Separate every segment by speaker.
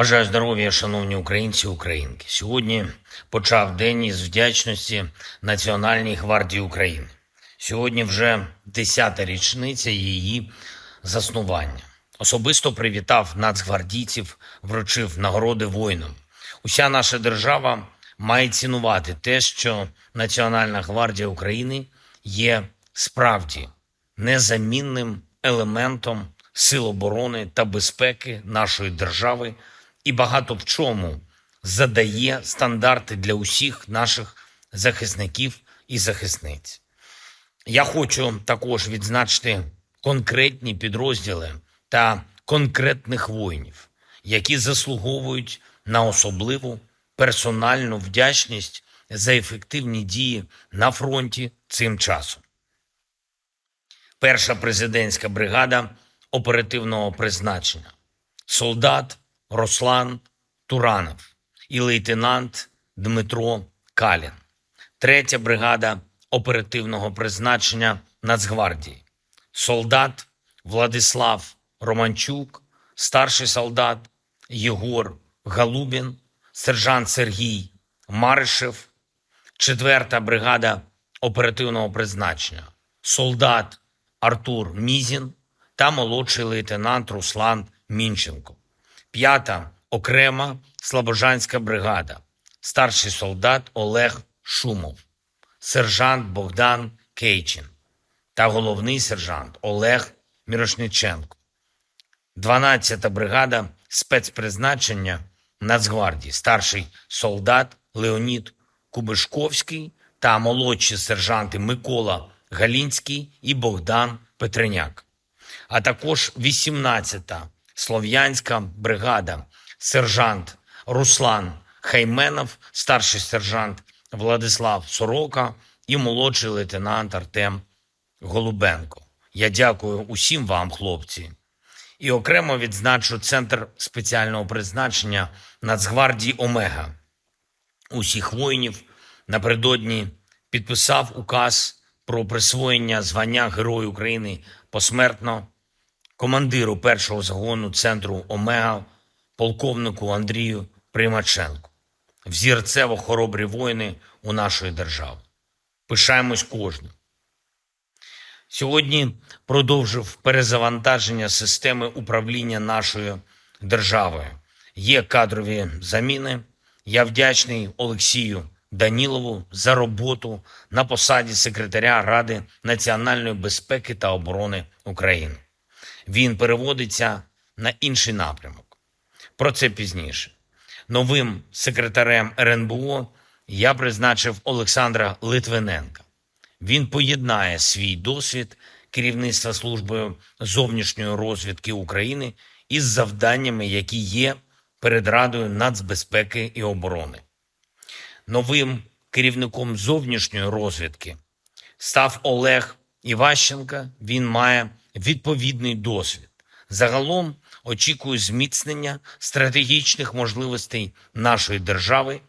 Speaker 1: Бажаю здоров'я, шановні українці і українки. Сьогодні почав день із вдячності Національній гвардії України. Сьогодні вже 10-та річниця її заснування. Особисто привітав нацгвардійців, вручив нагороди воїнам. Уся наша держава має цінувати те, що Національна гвардія України є справді незамінним елементом сил оборони та безпеки нашої держави і багато в чому задає стандарти для усіх наших захисників і захисниць. Я хочу також відзначити конкретні підрозділи та конкретних воїнів, які заслуговують на особливу персональну вдячність за ефективні дії на фронті цим часом. Перша президентська бригада оперативного призначення, солдат Руслан Туранов і лейтенант Дмитро Калін, третя бригада оперативного призначення Нацгвардії, солдат Владислав Романчук, старший солдат Єгор Галубін, сержант Сергій Маришев, четверта бригада оперативного призначення, солдат Артур Мізін та молодший лейтенант Руслан Мінченко. П'ята окрема Слобожанська бригада, старший солдат Олег Шумов, сержант Богдан Кейчин. Та головний сержант Олег Мірошниченко. 12-та бригада спецпризначення Нацгвардії, старший солдат Леонід Кубишковський та молодші сержанти Микола Галінський і Богдан Петреняк, а також 18-та слов'янська бригада, сержант Руслан Хайменов, старший сержант Владислав Сорока і молодший лейтенант Артем Голубенко. Я дякую усім вам, хлопці. І окремо відзначу Центр спеціального призначення Нацгвардії Омега. Усіх воїнів напередодні підписав указ про присвоєння звання Герою України посмертно командиру першого загону центру Омега, полковнику Андрію Примаченку. Взірцево хоробрі воїни у нашої держави. Пишаємось кожним. Сьогодні продовжив перезавантаження системи управління нашою державою. Є кадрові заміни. Я вдячний Олексію Данілову за роботу на посаді секретаря Ради національної безпеки та оборони України. Він переводиться на інший напрямок. Про це пізніше. Новим секретарем РНБО я призначив Олександра Литвиненка. Він поєднає свій досвід керівництва службою зовнішньої розвідки України із завданнями, які є перед Радою нацбезпеки і оборони. Новим керівником зовнішньої розвідки став Олег Іващенка. Він має відповідний досвід. Загалом очікую зміцнення стратегічних можливостей нашої держави,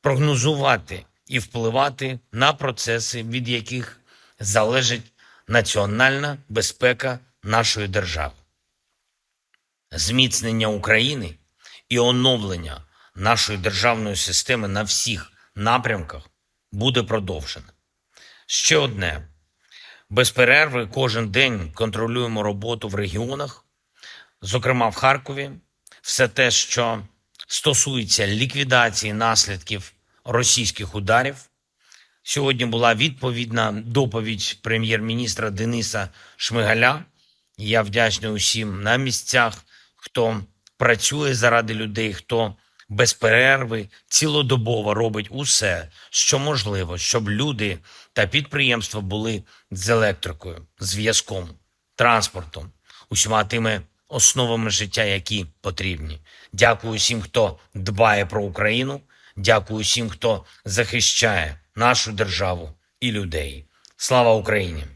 Speaker 1: прогнозувати і впливати на процеси, від яких залежить національна безпека нашої держави. Зміцнення України і оновлення нашої державної системи на всіх напрямках буде продовжене. Ще одне. Без перерви кожен день контролюємо роботу в регіонах, зокрема в Харкові, все те, що стосується ліквідації наслідків російських ударів. Сьогодні була відповідна доповідь прем'єр-міністра Дениса Шмигаля. Я вдячний усім на місцях, хто працює заради людей, хто без перерви цілодобово робить усе, що можливо, щоб люди та підприємства були з електрикою, зв'язком, транспортом, усіма тими основами життя, які потрібні. Дякую всім, хто дбає про Україну. Дякую всім, хто захищає нашу державу і людей. Слава Україні!